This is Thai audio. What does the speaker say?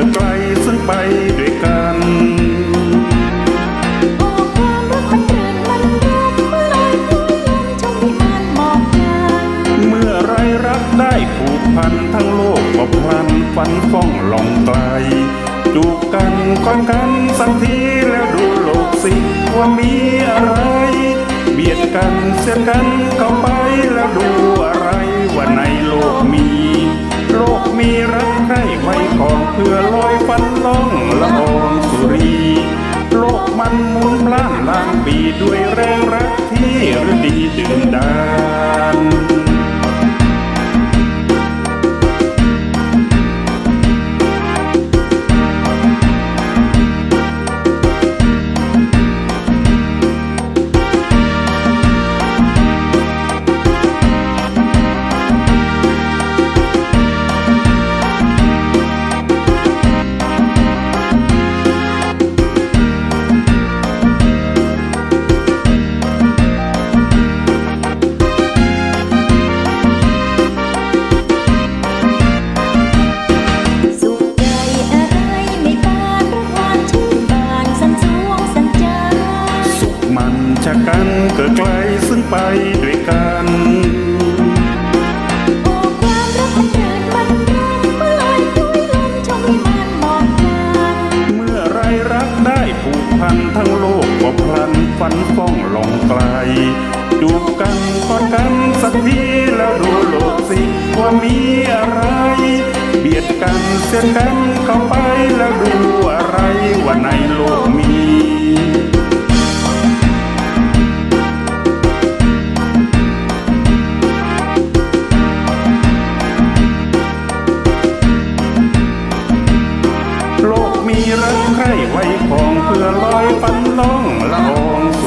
กิดไกลซึ่งไปด้วยกันได้ผูกพันทั้งโลกก็พลันฟันฟ้องลองไกลจูบกันค่อนกันสักทีแล้วดูโลกสิว่ามีอะไร เบียดกันเสียกันเข้าไปแล้วดูอะไรวันไหน พื่อลอยฟันล่องละอองสุรี โลกมันหมุนพล่านล้านปีด้วยแรงรักที่ฤดีดื่มด มันชะกันเกิดไกลซึ่งไปด้วยกันความรักมันเดินมันเดินเมื่อไหร่ด้วยลมชมวิมานบอกทางเมื่อไรรักได้ผูกพันทั้งโลกก็พลันฝันฟ้องลงไกลจูบกันกอดกันสักทีแล้วดูโลกสิว่ามีอะไร เบียดกันเสียกันเข้าไปแล้วดูอะไรว่าในโลกมี มีรักใครไว้ของเพื่อลอยฟันล่องละอง